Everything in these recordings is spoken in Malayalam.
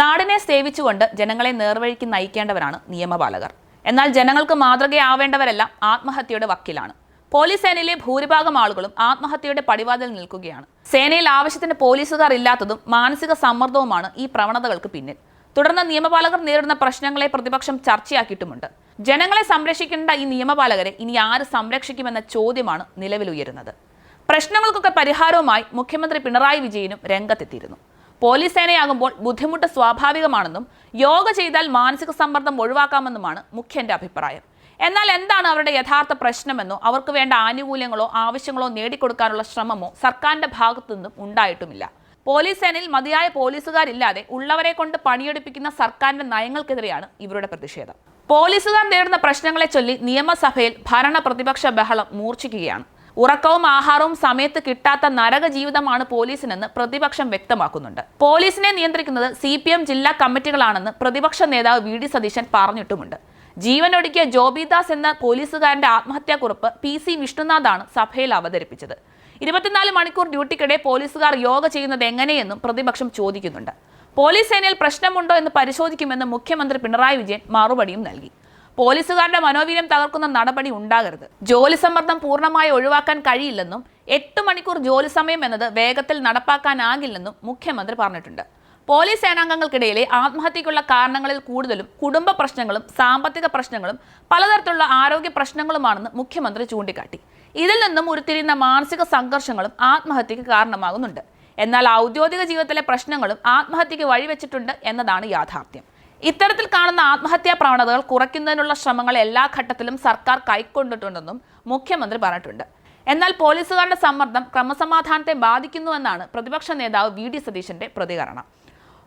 നാടിനെ സേവിച്ചുകൊണ്ട് ജനങ്ങളെ നേർവഴിക്ക് നയിക്കേണ്ടവരാണ് നിയമപാലകർ. എന്നാൽ ജനങ്ങൾക്ക് മാതൃകയാവേണ്ടവരെല്ലാം ആത്മഹത്യയുടെ വക്കിലാണ്. പോലീസ് സേനയിലെ ഭൂരിഭാഗം ആളുകളും ആത്മഹത്യയുടെ പടിവാതിൽ നിൽക്കുകയാണ്. സേനയിൽ ആവശ്യത്തിന് പോലീസുകാർ ഇല്ലാത്തതും മാനസിക സമ്മർദ്ദവുമാണ് ഈ പ്രവണതകൾക്ക് പിന്നിൽ. തുടർന്ന് നിയമപാലകർ നേരിടുന്ന പ്രശ്നങ്ങളെ പ്രതിപക്ഷം ചർച്ചയാക്കിയിട്ടുമുണ്ട്. ജനങ്ങളെ സംരക്ഷിക്കേണ്ട ഈ നിയമപാലകരെ ഇനി ആര് സംരക്ഷിക്കുമെന്ന ചോദ്യമാണ് നിലവിലുയരുന്നത്. പ്രശ്നങ്ങൾക്കൊക്കെ പരിഹാരവുമായി മുഖ്യമന്ത്രി പിണറായി വിജയനും രംഗത്തെത്തിയിരുന്നു. പോലീസ് സേനയാകുമ്പോൾ ബുദ്ധിമുട്ട് സ്വാഭാവികമാണെന്നും യോഗ ചെയ്താൽ മാനസിക സമ്മർദ്ദം ഒഴിവാക്കാമെന്നുമാണ് മുഖ്യന്റെ അഭിപ്രായം. എന്നാൽ എന്താണ് അവരുടെ യഥാർത്ഥ പ്രശ്നമെന്നോ അവർക്ക് വേണ്ട ആനുകൂല്യങ്ങളോ ആവശ്യങ്ങളോ നേടിക്കൊടുക്കാനുള്ള ശ്രമമോ സർക്കാരിന്റെ ഭാഗത്തുനിന്നും ഉണ്ടായിട്ടുമില്ല. പോലീസ് സേനയിൽ മതിയായ പോലീസുകാരില്ലാതെ ഉള്ളവരെ കൊണ്ട് പണിയെടുപ്പിക്കുന്ന സർക്കാരിന്റെ നയങ്ങൾക്കെതിരെയാണ് ഇവരുടെ പ്രതിഷേധം. പോലീസുകാർ നേരിടുന്ന പ്രശ്നങ്ങളെ ചൊല്ലി നിയമസഭയിൽ ഭരണ പ്രതിപക്ഷ ബഹളം മൂർച്ഛിക്കുകയാണ്. ഉറക്കവും ആഹാരവും സമയത്ത് കിട്ടാത്ത നരക ജീവിതമാണ് പോലീസിനെന്ന് പ്രതിപക്ഷം വ്യക്തമാക്കുന്നുണ്ട്. പോലീസിനെ നിയന്ത്രിക്കുന്നത് സി പി എം ജില്ലാ കമ്മിറ്റികളാണെന്ന് പ്രതിപക്ഷ നേതാവ് വി ഡി സതീശൻ പറഞ്ഞിട്ടുമുണ്ട്. ജീവനൊടുക്കിയ ജോബിദാസ് എന്ന പോലീസുകാരന്റെ ആത്മഹത്യാക്കുറിപ്പ് പി സി വിഷ്ണുനാഥാണ് സഭയിൽ അവതരിപ്പിച്ചത്. ഇരുപത്തിനാല് മണിക്കൂർ ഡ്യൂട്ടിക്കിടെ പോലീസുകാർ യോഗ ചെയ്യുന്നത് എങ്ങനെയെന്നും പ്രതിപക്ഷം ചോദിക്കുന്നുണ്ട്. പോലീസ് സേനയിൽ പ്രശ്നമുണ്ടോ എന്ന് പരിശോധിക്കുമെന്ന് മുഖ്യമന്ത്രി പിണറായി വിജയൻ മറുപടിയും നൽകി. പോലീസുകാരുടെ മനോവീര്യം തകർക്കുന്ന നടപടി ഉണ്ടാകരുത്. ജോലി സമ്മർദ്ദം പൂർണമായി ഒഴിവാക്കാൻ കഴിയില്ലെന്നും എട്ട് മണിക്കൂർ ജോലി സമയം എന്നത് വേഗത്തിൽ നടപ്പാക്കാനാകില്ലെന്നും മുഖ്യമന്ത്രി പറഞ്ഞിട്ടുണ്ട്. പോലീസ് സേനാംഗങ്ങൾക്കിടയിലെ ആത്മഹത്യക്കുള്ള കാരണങ്ങളിൽ കൂടുതലും കുടുംബ പ്രശ്നങ്ങളും സാമ്പത്തിക പ്രശ്നങ്ങളും പലതരത്തിലുള്ള ആരോഗ്യ പ്രശ്നങ്ങളുമാണെന്ന് മുഖ്യമന്ത്രി ചൂണ്ടിക്കാട്ടി. ഇതിൽ നിന്നും ഉരുത്തിരിയുന്ന മാനസിക സംഘർഷങ്ങളും ആത്മഹത്യക്ക് കാരണമാകുന്നുണ്ട്. എന്നാൽ ഔദ്യോഗിക ജീവിതത്തിലെ പ്രശ്നങ്ങളും ആത്മഹത്യക്ക് വഴിവെച്ചിട്ടുണ്ട് എന്നതാണ് യാഥാർത്ഥ്യം. ഇത്തരത്തിൽ കാണുന്ന ആത്മഹത്യാ പ്രവണതകൾ കുറയ്ക്കുന്നതിനുള്ള ശ്രമങ്ങൾ എല്ലാ ഘട്ടത്തിലും സർക്കാർ കൈക്കൊണ്ടിട്ടുണ്ടെന്നും മുഖ്യമന്ത്രി പറഞ്ഞിട്ടുണ്ട്. എന്നാൽ പോലീസുകാരുടെ സമ്മർദ്ദം ക്രമസമാധാനത്തെ ബാധിക്കുന്നുവെന്നാണ് പ്രതിപക്ഷ നേതാവ് വി ഡി സതീശന്റെ പ്രതികരണം.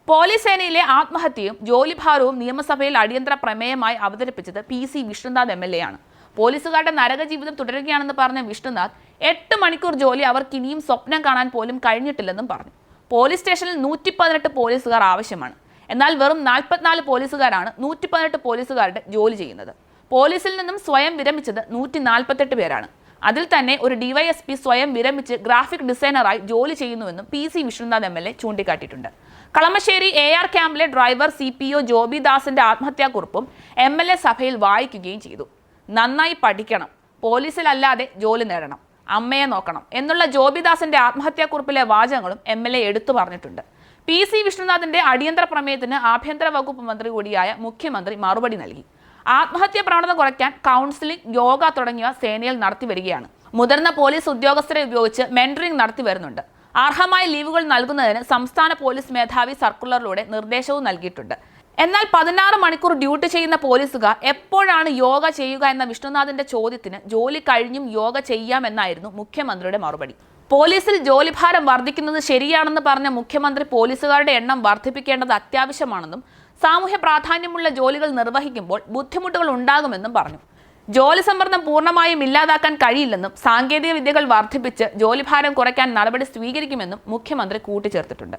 പോലീസ് സേനയിലെ ആത്മഹത്യയും ജോലിഭാരവും നിയമസഭയിൽ അടിയന്തര പ്രമേയമായി അവതരിപ്പിച്ചത് P C Vishnunath M L A ആണ്. പോലീസുകാരുടെ നരക ജീവിതം തുടരുകയാണെന്ന് പറഞ്ഞ വിഷ്ണുനാഥ് എട്ട് മണിക്കൂർ ജോലി അവർക്ക് ഇനിയും സ്വപ്നം കാണാൻ പോലും കഴിഞ്ഞിട്ടില്ലെന്നും പറഞ്ഞു. പോലീസ് സ്റ്റേഷനിൽ നൂറ്റി പതിനെട്ട് പോലീസുകാർ ആവശ്യമാണ്. എന്നാൽ വെറും നാൽപ്പത്തിനാല് പോലീസുകാരാണ് നൂറ്റി പതിനെട്ട് പോലീസുകാരുടെ ജോലി ചെയ്യുന്നത്. പോലീസിൽ നിന്നും സ്വയം വിരമിച്ചത് നൂറ്റി നാൽപ്പത്തെട്ട് പേരാണ്. അതിൽ തന്നെ ഒരു ഡിവൈഎസ്പി സ്വയം വിരമിച്ച് ഗ്രാഫിക് ഡിസൈനറായി ജോലി ചെയ്യുന്നുവെന്നും P C Vishnunath M L A ചൂണ്ടിക്കാട്ടിയിട്ടുണ്ട്. Kalamassery A R ക്യാമ്പിലെ driver C P O Joby ദാസിന്റെ ആത്മഹത്യാക്കുറിപ്പും എം എൽ എ സഭയിൽ വായിക്കുകയും ചെയ്തു. നന്നായി പഠിക്കണം. പോലീസിലല്ലാതെ ജോലി നേടണം. അമ്മയെ നോക്കണം. എന്നുള്ള ജോബിദാസിന്റെ ആത്മഹത്യാക്കുറിപ്പിലെ വാചകങ്ങളും എം എൽ എ എടുത്തു പറഞ്ഞിട്ടുണ്ട്. പി സി വിഷ്ണുനാഥിന്റെ അടിയന്തര പ്രമേയത്തിന് ആഭ്യന്തര വകുപ്പ് മന്ത്രി കൂടിയായ മുഖ്യമന്ത്രി മറുപടി നൽകി. ആത്മഹത്യ പ്രവണത കുറയ്ക്കാൻ കൗൺസിലിംഗ് യോഗ തുടങ്ങിയവ സേനയിൽ നടത്തി വരികയാണ്. മുതിർന്ന പോലീസ് ഉദ്യോഗസ്ഥരെ ഉപയോഗിച്ച് മെന്ററിംഗ് നടത്തി വരുന്നുണ്ട്. അർഹമായ ലീവുകൾ നൽകുന്നതിന് സംസ്ഥാന പോലീസ് മേധാവി സർക്കുലറിലൂടെ നിർദ്ദേശവും നൽകിയിട്ടുണ്ട്. എന്നാൽ പതിനാറ് മണിക്കൂർ ഡ്യൂട്ടി ചെയ്യുന്ന പോലീസുകാർ എപ്പോഴാണ് യോഗ ചെയ്യുക എന്ന വിഷ്ണുനാഥിന്റെ ചോദ്യത്തിന് ജോലി കഴിഞ്ഞും യോഗ ചെയ്യാമെന്നായിരുന്നു മുഖ്യമന്ത്രിയുടെ മറുപടി. പോലീസിൽ ജോലിഭാരം വർദ്ധിക്കുന്നത് ശരിയാണെന്ന് പറഞ്ഞ മുഖ്യമന്ത്രി പോലീസുകാരുടെ എണ്ണം വർദ്ധിപ്പിക്കേണ്ടത് അത്യാവശ്യമാണെന്നും സാമൂഹ്യ പ്രാധാന്യമുള്ള ജോലികൾ നിർവഹിക്കുമ്പോൾ ബുദ്ധിമുട്ടുകൾ ഉണ്ടാകുമെന്നും പറഞ്ഞു. ജോലി സമ്മർദ്ദം പൂർണമായും ഇല്ലാതാക്കാൻ കഴിയില്ലെന്നും സാങ്കേതിക വിദ്യകൾ വർദ്ധിപ്പിച്ച് ജോലിഭാരം കുറയ്ക്കാൻ നടപടി സ്വീകരിക്കുമെന്നും മുഖ്യമന്ത്രി കൂട്ടിച്ചേർത്തിട്ടുണ്ട്.